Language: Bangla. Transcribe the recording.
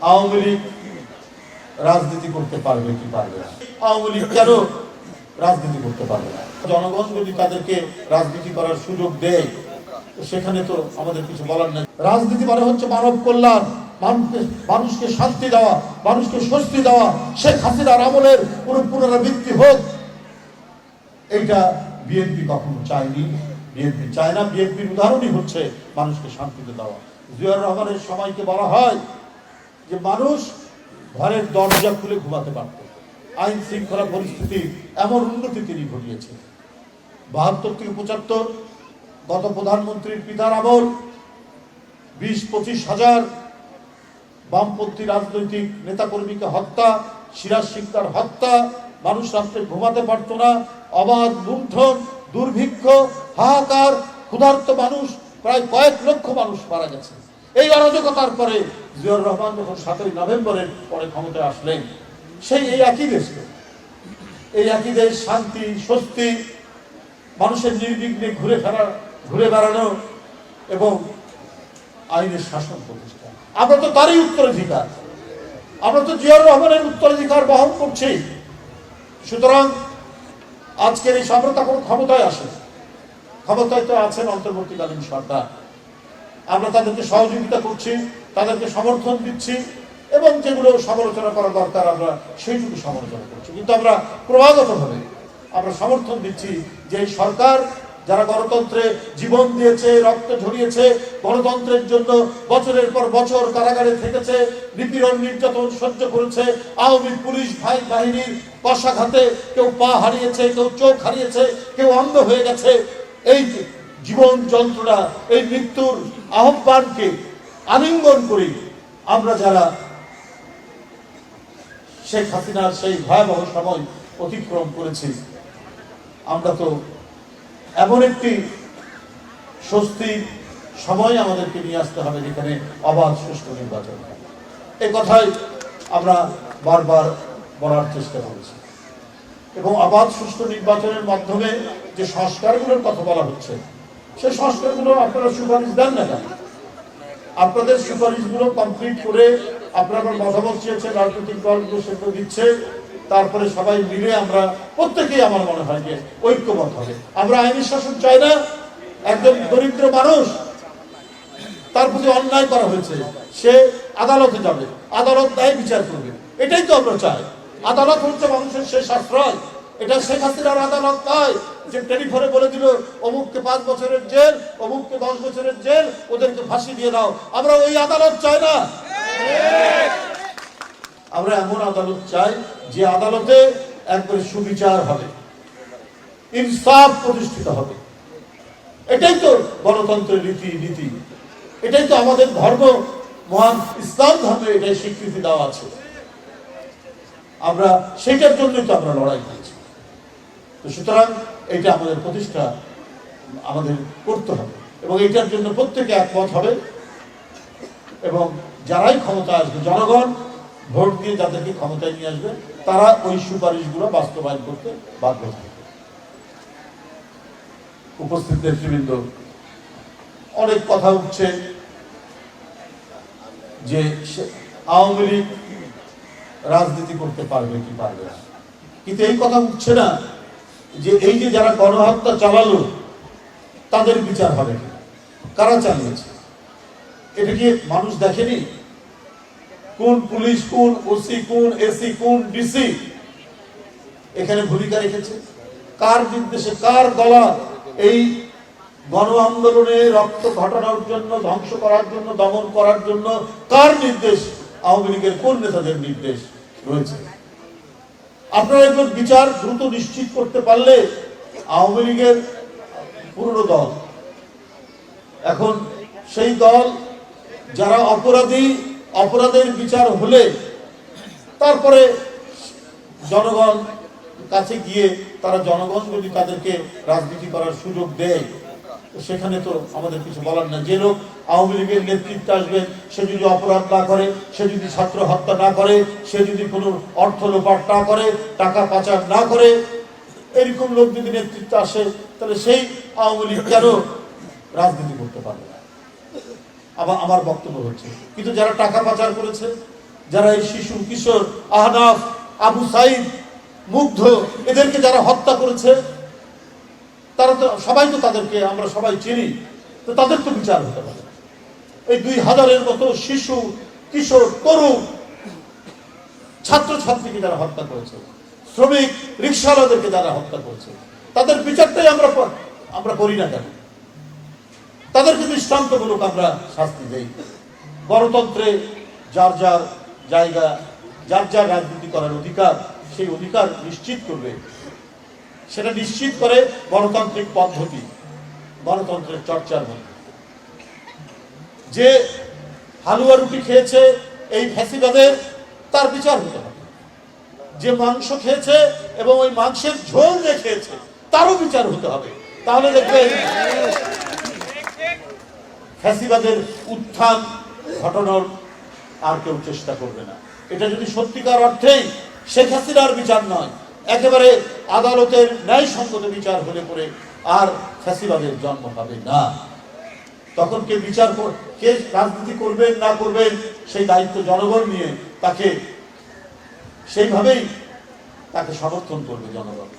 আওয়ামী লীগ রাজনীতি করতে পারবে কি পারবে না? আওয়ামী লীগ কেন রাজনীতি করতে পারবে না? জনগণ যদি তাদেরকে রাজনীতি করার সুযোগ দেয় সেখানে তো আমাদের কিছু বলার নেই। রাজনীতি মানে হচ্ছে মানব কল্যাণ, মানুষকে শান্তি দেওয়া, মানুষকে স্বস্তি দেওয়া। শেখ হাসিনার আমলের কোনো পুনরাবৃত্তি হোক। এইটা বিএনপি কখনো চায়নি। বিএনপি চায় না। বিএনপির উদাহরণই হচ্ছে মানুষকে শান্তিতে দেওয়া। জিয়াউর রহমানের সময়কে বলা হয় যে মানুষ ঘরের দরজা খুলে ঘুমাতে পারত। আইন শৃঙ্খলা পরিস্থিতি এমন উন্নতি তিনি ঘটিয়েছেন। বাহাত্তর থেকে পঁচাত্তর গত প্রধানমন্ত্রীর পিতার আমল, বিশ পঁচিশ হাজার বামপন্থী রাজনৈতিক নেতাকর্মীকে হত্যা সিরাজ সিকদার হত্যা, মানুষ রাত্রে ঘুমাতে পারত না, অবাধ লুণ্ঠন, দুর্ভিক্ষ, হাহাকার, ক্ষুধার্ত মানুষ, প্রায় কয়েক লক্ষ মানুষ মারা গেছে। এই অরাজকতার পরে জিয়র রহমান যখন সাতই নভেম্বরের পরে ক্ষমতায় আসলেন, সেই এই একই দেশকে এই একই দেশ, শান্তি, স্বস্তি, মানুষের নির্বিঘ্নে ঘুরে ফেরা ঘুরে বেড়ানো এবং আইনের শাসন প্রতিষ্ঠা। আমরা তো তারই উত্তরাধিকার। আমরা তো জিয়াউর রহমানের উত্তরাধিকার বহন করছি। সুতরাং আজকের এই আমরা তখন ক্ষমতায় আসে ক্ষমতায় তো আছেন অন্তর্বর্তীকালীন সরকার। আমরা তাদেরকে সহযোগিতা করছি, তাদেরকে সমর্থন দিচ্ছি, এবং যেগুলো সমালোচনা করা দরকার, আমরা সেইটুকু সমালোচনা করছি। কিন্তু আমরা ক্রমাগতভাবে আমরা সমর্থন দিচ্ছি যে সরকার যারা গণতন্ত্রে জীবন দিয়েছে, রক্ত ঝরিয়েছে, গণতন্ত্রের জন্য বছরের পর বছর কারাগারে থেকেছে, নিপীড়ন, নির্যাতন সহ্য করেছে, আওয়ামী পুলিশ ভাই বাহিনীর কষাঘাতে কেউ পা হারিয়েছে, কেউ চোখ হারিয়েছে, কেউ অন্ধ হয়ে গেছে, এই জীবন যন্ত্রণা, এই মৃত্যুর আহ্বানকে আলিঙ্গন করি আমরা যারা শেখ হাসিনার সেই ভয়াবহ সময় অতিক্রম করেছি আমরা তো এমন একটি স্বস্তির সময় আমাদেরকে নিয়ে আসতে হবে যেখানে অবাধ সুষ্ঠু নির্বাচন। এই কথাই আমরা বারবার বলার চেষ্টা করেছি এবং অবাধ সুষ্ঠু নির্বাচনের মাধ্যমে যে সংস্কারগুলোর কথা বলা হচ্ছে সেই সংস্কারগুলো আপনারা সুপারিশ দেন না কেন? আপনাদের সুপারিশগুলো কমপ্লিট করে আপনারা মতামত চেয়েছেন, রাজনৈতিক দলগুলো সেগুলো দিচ্ছে। তারপরে সবাই মিলে আমরা প্রত্যেকেই আমার মনে হয় যে ঐক্যমত হবে। আমরা আইনি শাসন চাই না। একজন দরিদ্র মানুষ, তার প্রতি অন্যায় করা হয়েছে, সে আদালতে যাবে। আদালত ন্যায় বিচার করবে। এটাই তো আমরা চাই। আদালত হচ্ছে মানুষের শেষ আশ্রয়। এটা শেখ হাসিনার আদালত নয়, যে টেলিফোনে বলে দিল, অমুককে পাঁচ বছরের জেল, অমুককে দশ বছরের জেল, ওদেরকে ফাঁসি দিয়ে দাও। আমরা ওই আদালত চাই না। আমরা এমন আদালত চাই যে আদালতে একবারে সুবিচার হবে, ইনসাফ প্রতিষ্ঠিত হবে। এটাই তো গণতন্ত্রের রীতি, নীতি। এটাই তো আমাদের ধর্ম। মহান ইসলাম ধর্মে এটাই স্বীকৃতি দেওয়া আছে। আমরা সেটার জন্যই তো আমরা লড়াই করেছি তো সুতরাং এটা আমাদের প্রতিষ্ঠা আমাদের করতে হবে। এবং এটার জন্য প্রত্যেকে একমত হবে। এবং যারাই ক্ষমতা আসবে জনগণ ভোট দিয়ে যাদেরকে ক্ষমতায় নিয়ে আসবে তারা ওই সুপারিশগুলো বাস্তবায়ন করতে বাধ্য থাকবে উপস্থিত নেতৃবৃন্দ অনেক কথা উঠছে যে আওয়ামী লীগ রাজনীতি করতে পারবে কি পারবে না। কিন্তু এই কথা উঠছে না যে এই যে যারা গণহত্যা চালালো, তাদের বিচার হবে। কারা চালিয়েছে? এটা কি মানুষ দেখেনি? কোন পুলিশ, কোন ওসি, কোন এসি, কোন ডিসি এখানে ভূমিকা রেখেছে? কার নির্দেশে, কার গলা এই গণ আন্দোলনে রক্ত ঘটানোর জন্য, ধ্বংস করার জন্য, দমন করার জন্য কার নির্দেশ? আওয়ামী লীগের কোন নেতাদের নির্দেশ রয়েছে? আপনারা এগুলোর বিচার দ্রুত নিশ্চিত করতে পারলে আওয়ামী লীগের পুরনো দল। এখন সেই দল যারা অপরাধী, অপরাধের বিচার হলে তারপরে জনগণ কাছে গিয়ে তারা জনগণ যদি তাদেরকে রাজনীতি করার সুযোগ দেয়। সেখানে তো আমাদের কিছু বলার না যে লোক আওয়ামী লীগের নেতৃত্বে আসবে, সে যদি অপরাধ না করে, সে যদি ছাত্র হত্যা না করে, সে যদি কোনো অর্থ লোপাট না করে, টাকা পাচার না করে, এরকম লোক যদি নেতৃত্বে আসে, তাহলে সেই আওয়ামী লীগ কেন রাজনীতি করতে পারবে না? আবার আমার বক্তব্য হচ্ছে, কিন্তু যারা টাকা পাচার করেছে, যারা এই শিশু, কিশোর, আহনাফ, আবু সাইদ, মুগ্ধ, এদেরকে যারা হত্যা করেছে তারা তো, সবাই তো তাদেরকে, আমরা সবাই চিনি, তো তাদের তো বিচার হতে পারে। এই দুই হাজারের মতো শিশু, কিশোর, তরুণ ছাত্র ছাত্রীকে যারা হত্যা করেছে, শ্রমিক রিক্সাওয়ালাদেরকে যারা হত্যা করেছে, তাদের বিচারটাই আমরা আমরা করি না কেন? তাদেরকে দৃষ্টান্তমূলক আমরা শাস্তি দেই। গণতন্ত্রে যার যার জায়গা, যার যার রাজনীতি করার অধিকার, সেই অধিকার নিশ্চিত করবে। সেটা নিশ্চিত করে গণতান্ত্রিক পদ্ধতি গণতন্ত্রের চর্চার মধ্যে। যে হালুয়া রুটি খেয়েছে এই ফ্যাসিবাদের, তার বিচার হতে হবে। যে মাংস খেয়েছে এবং ওই মাংসের ঝোল যে খেয়েছে, তারও বিচার হতে হবে। তাহলে দেখবেন ফ্যাসিবাদের উত্থান ঘটানোর আর কেউ চেষ্টা করবে না। এটা যদি সত্যিকার অর্থেই শেখ হাসিনার বিচার নয় একেবারে আদালতের ন্যায় সঙ্গত বিচার হলে পরে আর ফ্যাসিবাদের জন্ম হবে না। তখন কে বিচার কে রাজনীতি করবেন না করবেন, সেই দায়িত্ব জনগণ নিয়ে তাকে সেইভাবেই তাকে সমর্থন করবে জনগণ।